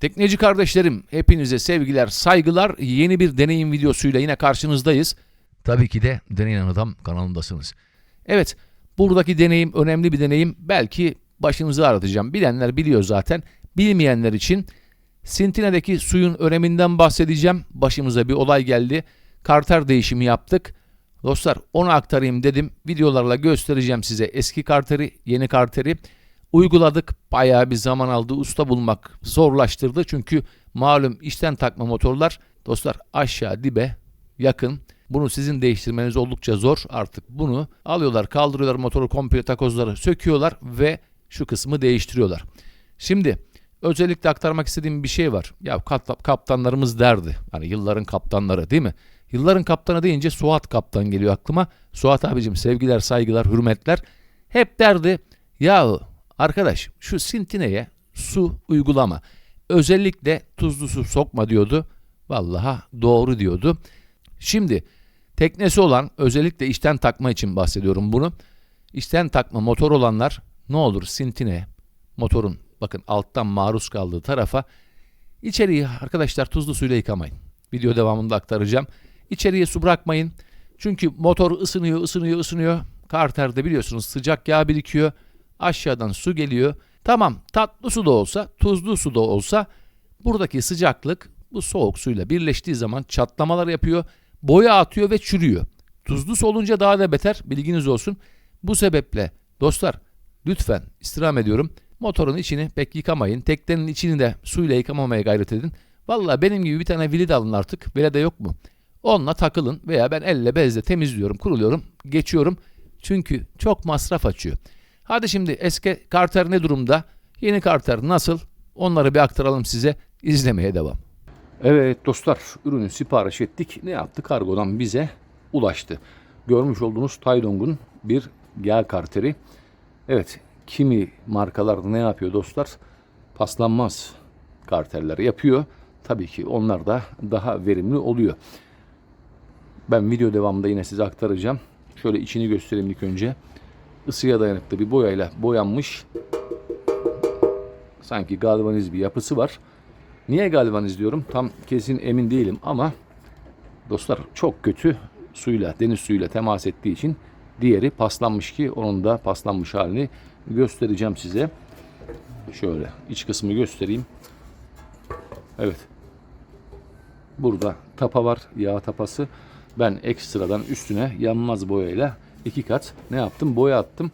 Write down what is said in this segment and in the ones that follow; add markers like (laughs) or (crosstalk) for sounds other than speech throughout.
Tekneci kardeşlerim, hepinize sevgiler, saygılar. Yeni bir deneyim videosuyla yine karşınızdayız. Tabii ki de Deneyen Adam kanalındasınız. Evet, buradaki deneyim önemli bir deneyim. Belki başınızı ağrıtacağım. Bilenler biliyor zaten. Bilmeyenler için Sintine'deki suyun öneminden bahsedeceğim. Başımıza bir olay geldi. Karter değişimi yaptık. Dostlar onu aktarayım dedim. Videolarla göstereceğim size eski karteri, yeni karteri. Uyguladık. Bayağı bir zaman aldı. Usta bulmak zorlaştırdı. Çünkü malum işten takma motorlar dostlar aşağı dibe yakın. Bunu sizin değiştirmeniz oldukça zor. Artık bunu alıyorlar, kaldırıyorlar motoru komple takozları söküyorlar ve şu kısmı değiştiriyorlar. Şimdi özellikle aktarmak istediğim bir şey var. Ya kap- kaptanlarımız derdi. Hani yılların kaptanları değil mi? Yılların kaptanı deyince Suat kaptan geliyor aklıma. Suat abicim sevgiler, saygılar, hürmetler. Hep derdi yahu arkadaş şu sintineye su uygulama. Özellikle tuzlu su sokma diyordu. Vallaha doğru diyordu. Şimdi teknesi olan özellikle işten takma için bahsediyorum bunu. İşten takma motor olanlar ne olur sintine motorun bakın alttan maruz kaldığı tarafa içeriği arkadaşlar tuzlu suyla yıkamayın. Video devamında aktaracağım. İçeriye su bırakmayın. Çünkü motor ısınıyor, ısınıyor, ısınıyor. Karterde biliyorsunuz sıcak yağ birikiyor. Aşağıdan su geliyor. Tamam tatlı su da olsa, tuzlu su da olsa buradaki sıcaklık bu soğuk suyla birleştiği zaman çatlamalar yapıyor. Boya atıyor ve çürüyor. Tuzlu su olunca daha da beter bilginiz olsun. Bu sebeple dostlar lütfen istirham ediyorum. Motorun içini pek yıkamayın. Teknenin içini de suyla yıkamamaya gayret edin. Valla benim gibi bir tane vili de alın artık. Vile de yok mu? Onunla takılın veya ben elle bezle temizliyorum, kuruluyorum, geçiyorum. Çünkü çok masraf açıyor. Hadi şimdi eski karter ne durumda? Yeni karter nasıl? Onları bir aktaralım size. İzlemeye devam. Evet dostlar ürünü sipariş ettik. Ne yaptı? Kargodan bize ulaştı. Görmüş olduğunuz Taidong'un bir yağ karteri. Evet kimi markalar ne yapıyor dostlar? Paslanmaz karterler yapıyor. Tabii ki onlar da daha verimli oluyor. Ben video devamında yine size aktaracağım. Şöyle içini göstereyim ilk önce. Isıya dayanıklı bir boyayla boyanmış. Sanki galvaniz bir yapısı var. Niye galvaniz diyorum? Tam kesin emin değilim ama dostlar çok kötü suyla, deniz suyuyla temas ettiği için diğeri paslanmış ki onun da paslanmış halini göstereceğim size. Şöyle iç kısmı göstereyim. Evet. Burada tapa var, yağ tapası. Ben ekstradan üstüne yanmaz boyayla iki kat ne yaptım? Boya attım.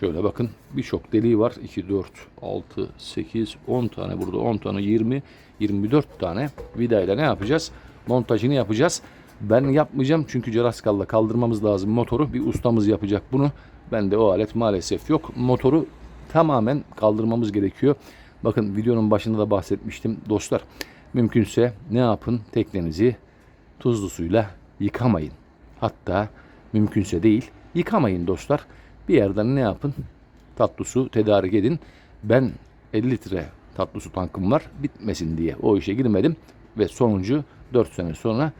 Şöyle bakın birçok deliği var. 2, 4, 6, 8, 10 tane burada 10 tane 20, 24 tane vidayla ne yapacağız? Montajını yapacağız. Ben yapmayacağım çünkü Ceraskalla kaldırmamız lazım motoru. Bir ustamız yapacak bunu. Bende o alet maalesef yok. Motoru tamamen kaldırmamız gerekiyor. Bakın videonun başında da bahsetmiştim dostlar. Mümkünse ne yapın? Teknenizi tuzlu suyla yıkamayın. Hatta mümkünse değil yıkamayın dostlar. Bir yerden ne yapın? Tatlı su tedarik edin. Ben 50 litre tatlı su tankım var. Bitmesin diye o işe girmedim. Ve sonuncu 4 sene sonra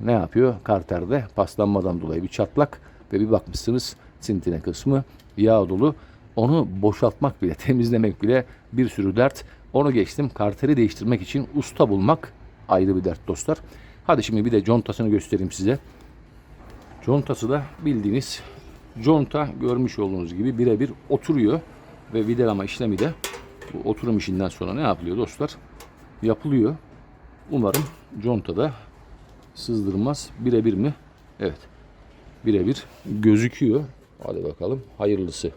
ne yapıyor? Karter'de paslanmadan dolayı bir çatlak ve bir bakmışsınız sintine kısmı yağ dolu. Onu boşaltmak bile, (laughs) temizlemek bile bir sürü dert. Onu geçtim. Karteri değiştirmek için usta bulmak ayrı bir dert dostlar. Hadi şimdi bir de contasını göstereyim size. Contası da bildiğiniz conta görmüş olduğunuz gibi birebir oturuyor ve vidalama işlemi de bu oturum işinden sonra ne yapılıyor dostlar? Yapılıyor. Umarım conta da sızdırmaz. Birebir mi? Evet. Birebir gözüküyor. Hadi bakalım hayırlısı.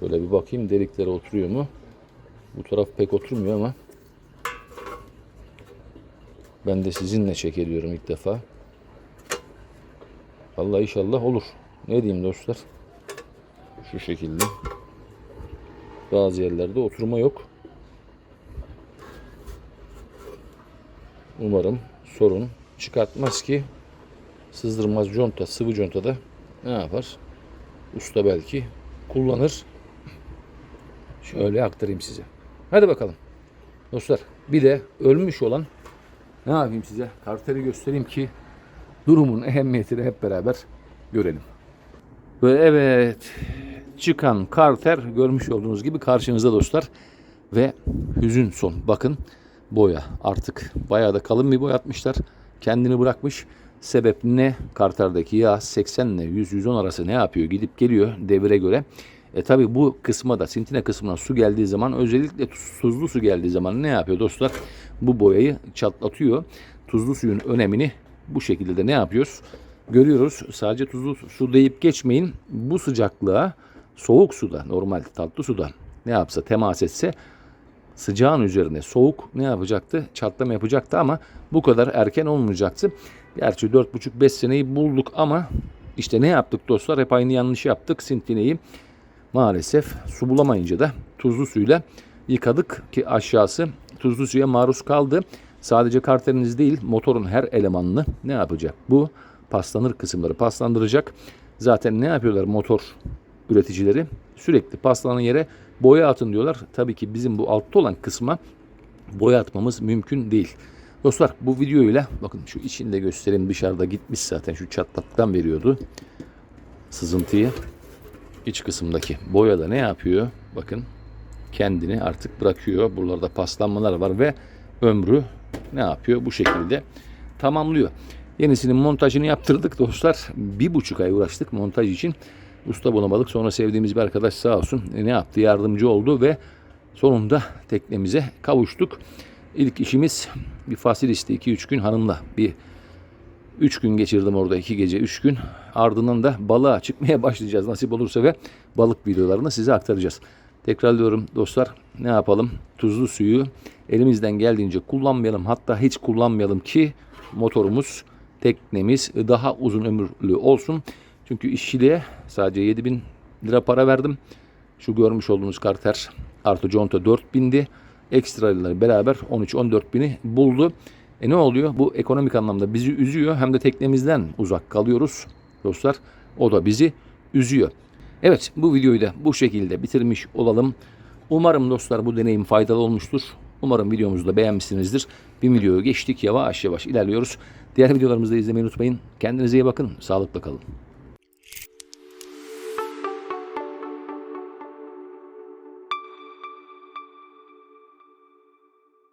Şöyle bir bakayım deliklere oturuyor mu? Bu taraf pek oturmuyor ama ben de sizinle çek ediyorum ilk defa. Vallahi inşallah olur. Ne diyeyim dostlar? Şu şekilde. Bazı yerlerde oturma yok. Umarım sorun çıkartmaz ki sızdırmaz conta, sıvı conta da ne yapar? Usta belki kullanır. Şöyle aktarayım size. Hadi bakalım. Dostlar bir de ölmüş olan ne yapayım size? Karteri göstereyim ki durumun ehemmiyetini hep beraber görelim. Ve evet çıkan karter görmüş olduğunuz gibi karşınızda dostlar. Ve hüzün son. Bakın boya artık bayağı da kalın bir boya atmışlar. Kendini bırakmış. Sebep ne? Kartardaki yağ 80 ile 100-110 arası ne yapıyor? Gidip geliyor devire göre. E tabi bu kısma da sintine kısmına su geldiği zaman özellikle tuzlu su geldiği zaman ne yapıyor dostlar? Bu boyayı çatlatıyor. Tuzlu suyun önemini bu şekilde de ne yapıyoruz? Görüyoruz. Sadece tuzlu su deyip geçmeyin. Bu sıcaklığa soğuk suda normal tatlı suda ne yapsa temas etse sıcağın üzerine soğuk ne yapacaktı? Çatlama yapacaktı ama bu kadar erken olmayacaktı. Gerçi 4,5-5 seneyi bulduk ama işte ne yaptık dostlar? Hep aynı yanlış yaptık. Sintineyi maalesef su bulamayınca da tuzlu suyla yıkadık ki aşağısı tuzlu suya maruz kaldı. Sadece karteriniz değil motorun her elemanını ne yapacak? Bu paslanır kısımları paslandıracak. Zaten ne yapıyorlar motor üreticileri? Sürekli paslanan yere boya atın diyorlar. Tabii ki bizim bu altta olan kısma boya atmamız mümkün değil. Dostlar bu videoyla bakın şu içinde göstereyim dışarıda gitmiş zaten şu çatlaktan veriyordu sızıntıyı. İç kısımdaki boya da ne yapıyor? Bakın kendini artık bırakıyor. Buralarda paslanmalar var ve ömrü ne yapıyor? Bu şekilde tamamlıyor. Yenisinin montajını yaptırdık dostlar. Bir buçuk ay uğraştık montaj için. Usta bulamadık. Sonra sevdiğimiz bir arkadaş sağ olsun e, ne yaptı? Yardımcı oldu ve sonunda teknemize kavuştuk. İlk işimiz bir fasilisti 2-3 gün hanımla bir 3 gün geçirdim orada 2 gece 3 gün. Ardından da balığa çıkmaya (laughs) başlayacağız nasip olursa ve balık videolarını size aktaracağız. Tekrar diyorum dostlar ne yapalım? Tuzlu suyu elimizden geldiğince kullanmayalım. Hatta hiç kullanmayalım ki motorumuz, teknemiz daha uzun ömürlü olsun. Çünkü işçiliğe sadece 7000 lira para verdim. Şu görmüş olduğunuz karter artı conta 4000'di. Ekstralar beraber 13-14 bini buldu. E ne oluyor? Bu ekonomik anlamda bizi üzüyor. Hem de teknemizden uzak kalıyoruz dostlar. O da bizi üzüyor. Evet bu videoyu da bu şekilde bitirmiş olalım. Umarım dostlar bu deneyim faydalı olmuştur. Umarım videomuzu da beğenmişsinizdir. Bir videoyu geçtik yavaş yavaş ilerliyoruz. Diğer videolarımızı da izlemeyi unutmayın. Kendinize iyi bakın. Sağlıkla kalın.